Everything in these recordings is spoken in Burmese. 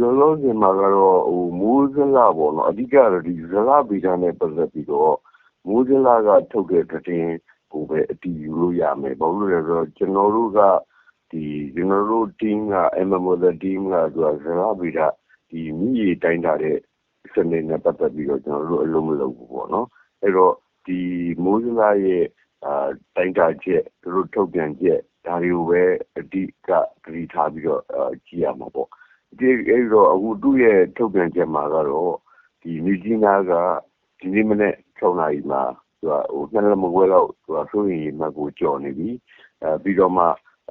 လောလောဆယ်မှာကတော့မိုးဇလပေါ့နော်အဓိကတော့ဒီဇလဗေဒနဲ့ပတ်သက်ပြီးတော့မိုးဇလကထုတ်တဲ့သတင်းကိုပဲအတည်ပြုလို့ရမယ်ဘာလို့လဲဆိုတော့ကျွန်တော်တို့ကဒီကျွန်တော်တို့ team က MMO the team ကသူကဇလဗေဒဒီမြည်တိုင်းတာတဲ့စနစ်နဲ့ပတ်သက်ပြီးတော့ကျွန်တော်တို့အလုံးမလုံးဘူးပေါ့နော်အဲ့တော့ဒီမိုးဇလရဲ့အာတိုင်းတာချက်သူတို့ထုတ်ပြန်ချက်ဒါတွေကိုပဲအဓိကဂရီထားပြီးတော့ကြည့်ရမှာပေါ့ ဒီအဲ့တော့ အခုသူ့ရဲ့ ထုတ်ပြန်ချက်မှာကတော့ဒီမြကြီးနားက ဒီနေ့မနေ့6နာရီမှာသူကဟိုနှစ်လမခွဲလောက်သူကဆိုရင်မှကိုကြော်နေပြီအဲပြီးတော့မှ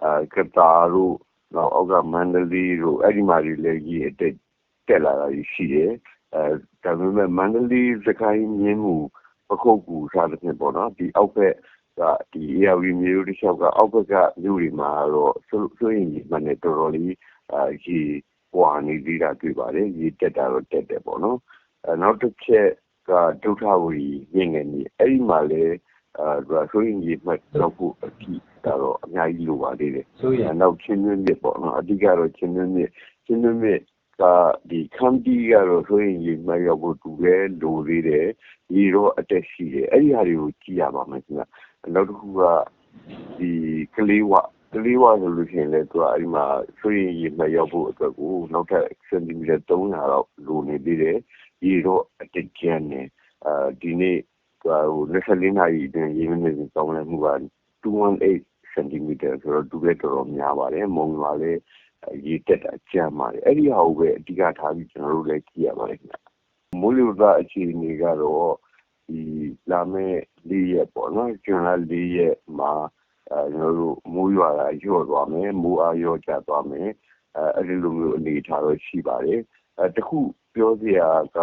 အဲကတာတို့နောက်အောက်က မန္တလေးတို့ အဲ့ဒီမှာလည်းကြီးအတက် တက်လာတာရှိတယ်အဲဒါပေမဲ့ မန္တလေးစကိုင်း မြင်းမှုပခုတ်ကူစားတဲ့ဖြစ်ပေါ့နော် ဒီအောက်ဘက်ကဒီ ARV မျိုးတစ်လျှောက်က အောက်ဘက်က မြို့တွေမှာတော့ဆိုရင်မှလည်းတော်တော်လေးအာရေ ပွာနေသေးတာတွေ့ပါတယ်ရေတက်တာတော့တက်တယ်ပေါ့နော်အဲနောက်တစ်ချက်ကဒုထဝရီမြင့်ငယ်နေအဲ့ဒီမှာလည်းအာဒါဆိုရင်ရေမှတ်တော့ဖို့အကြည့်တော့အများကြီးလိုပါသေးတယ်ဆိုရင်နောက်ချင်းတွင်းမြစ်ပေါ့နော်အဓိကတော့ချင်းတွင်းမြစ်ချင်းတွင်းမြစ်ကဒီခမ်တီကတော့ဆိုရင်ရေမှတ်ရောက်ဖို့တူလဲလိုသေးတယ်ရေတော့အတက်ရှိတယ်အဲ့ဒီဟာတွေကိုကြည့်ရပါမယ်ခင်ဗျနောက်တစ်ခုကဒီကလေးဝ ကလေးဝဆိုလို့ရှိရင်လည်းသူကအဲ့ဒီမှာဆိုရင်ရေမှတ်ရောက်ဖို့အတွက်ကိုနောက်ထပ်စင်တီမီတာ300လောက်လိုနေသေးတယ်ရေတော့အတက်ကျန်နေအာဒီနေ့ဟို24နာရီအတွင်းရေမနေကောင်းလဲမှုက218စင်တီမီတာဆိုတော့သူလည်းတော်တော်များပါတယ်မုံရွာလည်းရေတက်တာကြမ်းပါတယ်အဲ့ဒီဟာကိုပဲအဓိကထားပြီးကျွန်တော်တို့လည်းကြည့်ရပါတယ်ခင်ဗျမိုးလေဝသအခြေအနေကတော့ဒီလာမယ့်၄ရက်ပေါ့နော်ကျွန်းလာ၄ရက်မှာအဲ ကျွန်တော်တို့မိုးရွာတာညော့သွားမယ်မိုးအားရောကျသွားမယ်အဲအဲ့ဒီလိုမျိုးအနေထားတော့ရှိပါတယ်အဲတခုပြောစရာက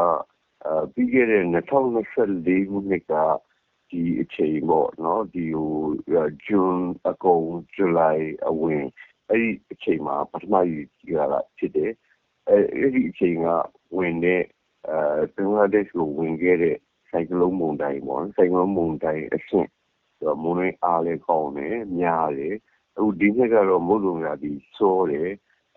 အဲပြီးခဲ့တဲ့2024ခုနှစ်ကဒီအချိန်ပေါ့နော်ဒီဟိုဂျွန်အကုန်ဇူလိုင်အဝင်အဲ့ဒီအချိန်မှာပထမကြီးကြီးလာဖြစ်တယ်အဲအဲ့ဒီအချိန်ကဝင်တဲ့အဲဘင်္ဂလားဒေ့ရှ်ကိုဝင်ခဲ့တဲ့ဆိုင်ကလုန်းမုန်တိုင်းပေါ့ဆိုင်ကလုန်းမုန်တိုင်းအဆင့် မုန်တိုင်းအားလည်းကောင်းတယ်များတယ်အခုဒီနှစ်ကတော့မုတ်လုံရာဒီစောတယ်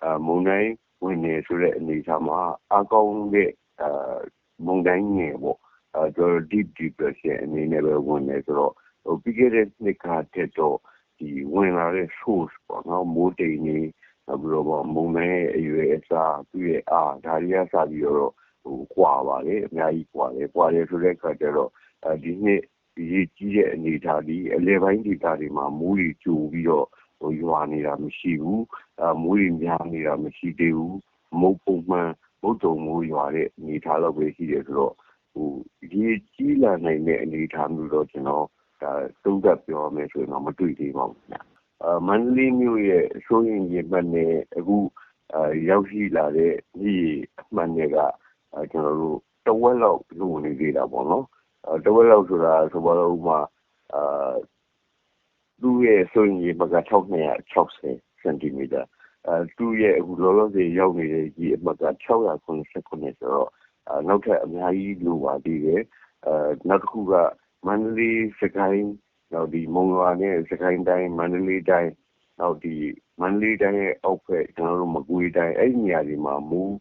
အမုန်တိုင်းဝင်နေဆိုတဲ့အနေအထားမှာအကောင်းတဲ့အာမုန်တိုင်းငယ်ပေါ့အဲတော့ deep depression အနေနဲ့ပဲဝင်နေဆိုတော့ဟိုပြီးခဲ့တဲ့နှစ်ကတည်းတော့ဒီဝင်လာတဲ့ source ပေါ့နော်မိုးတိမ်နေနောက်ပြီးတော့မုန်တိုင်းရဲ့အရွယ်အစားသူ့ရဲ့အားဒါတွေကစပြီးတော့ဟိုကွာပါတယ်အများကြီးကွာတယ်ကွာတယ်ဆိုတဲ့အခါကျတော့အဲဒီနှစ် ရေကြီးတဲ့အနေအထားဒီအလဲပိုင်းဒေသတွေမှာမိုးကြီးကြိုပြီးတော့ဟိုရွာနေတာမရှိဘူးအမိုးကြီးများနေတာမရှိသေးဘူးမုတ်ပုံမှန်မုတ်တုံမိုးရွာတဲ့အနေအထားတော့ပဲရှိတယ်ဆိုတော့ဟိုရေကြီးလာနိုင်တဲ့အနေအထားမျိုးတော့ကျွန်တော်ဒါသုံးသပ်ပြောမယ်ဆိုရင်တော့မတွေ့သေးပါဘူးခင်ဗျအာမန္တလေးမြို့ရဲ့အစိုးရရေမှတ်နဲ့အခုအာရောက်ရှိလာတဲ့ဒီအမှန်တွေကကျွန်တော်တို့တဝက်လောက်လိုနေသေးတာပေါ့နော် တဝက်လောက်ဆိုတာဆိုပါတော့ဥမာအာသူ့ရဲ့ဆိုရင်ရေမှတ်က6260စင်တီမီတာအဲသူ့ရဲ့အခုလောလောဆယ်ရောက်နေတဲ့ရေအမှတ်က689ဆိုတော့နောက်ထပ်အများကြီးလိုပါသေးတယ်အဲနောက်တစ်ခုကမန္တလေးစကိုင်းနောက်ဒီမုံရွာနဲ့စကိုင်းတိုင်းမန္တလေးတိုင်းနောက်ဒီမန္တလေးတိုင်းရဲ့အောက်ဘက်ကျွန်တော်တို့မကွေးတိုင်းအဲ့ဒီနေရာတွေမှာမူး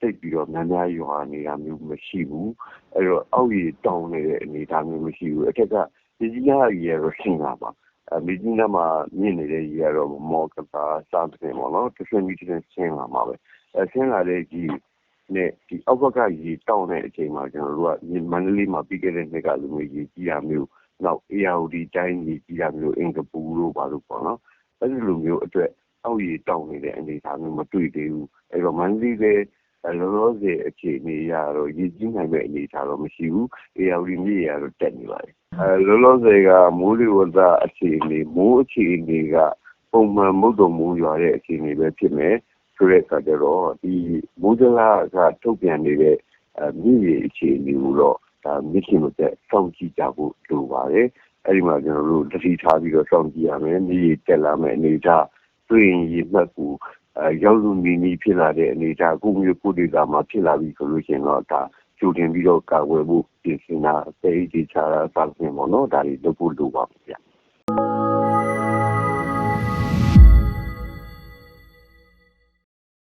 တိတ်ပြီးတော့များများရွာနေတာမျိုးမရှိဘူးအဲ့တော့အောက်ကြီးတောင်းနေတဲ့အနေအထားမျိုးမရှိဘူးအထက်ကဒီကြီးနားကြီးရတော့ရှင်းတာပါအမီဒီနာမှာမြင့်နေတဲ့ကြီးကတော့မော်ကတာစားတဲ့ပေါ့နော်တစ်ဆင့်ပြီးတစ်ဆင့်ရှင်းလာမှာပဲအဲရှင်းလာတဲ့ကြီးနဲ့ဒီအောက်ဘက်ကရေတောင်းတဲ့အချိန်မှာကျွန်တော်တို့ကမန္တလေးမှာပြီးခဲ့တဲ့နှစ်ကလူမျိုးရေကြီးရမျိုးနောက် ARD တိုင်းရေကြီးရမျိုးအင်ကပူတို့ဘာလို့ပေါ့နော်အဲ့ဒီလိုမျိုးအတွက်အောက်ရေတောင်းနေတဲ့အနေအထားမျိုးမတွေ့သေးဘူးအဲ့တော့မန္တလေးလည်း လောလောဆယ်အခြေအနေရတော့ရည်ကြီးနိုင်မဲ့အနေအထားတော့မရှိဘူး။ ARD မြစ်ရတော့တက်နေပါတယ်။အဲလောလောဆယ်ကမိုးလေဝသအခြေအနေမိုးအခြေအနေကပုံမှန်မုတ်တုံမိုးရွာတဲ့အခြေအနေပဲဖြစ်မယ်ဆိုတဲ့အခါကျတော့ဒီမိုးဒလာကထုတ်ပြန်နေတဲ့မြစ်ရေအခြေအနေကိုတော့ဒါမြစ်ရှင်မသက်စောင့်ကြည့်ကြဖို့လိုပါတယ်။အဲဒီမှာကျွန်တော်တို့တတိထားပြီးတော့စောင့်ကြည့်ရမယ်။မြစ်ရေတက်လာမယ့်အနေအထားတွေ့ရင်ရေမှတ်ကို ရောက်လုနီးနီးဖြစ်လာတဲ့အနေအထားကိုယ့်မြို့ကိုယ့်ဒေသမှာဖြစ်လာပြီဆိုလို့ရှိရင်တော့ဒါကြိုတင်ပြီးတော့ကာကွယ်ဖို့ပြင်ဆင်တာအသေးစိတ်ချတာစသဖြင့်ပေါ့နော်ဒါတွေလုပ်ဖို့လိုပါမယ်ဗျ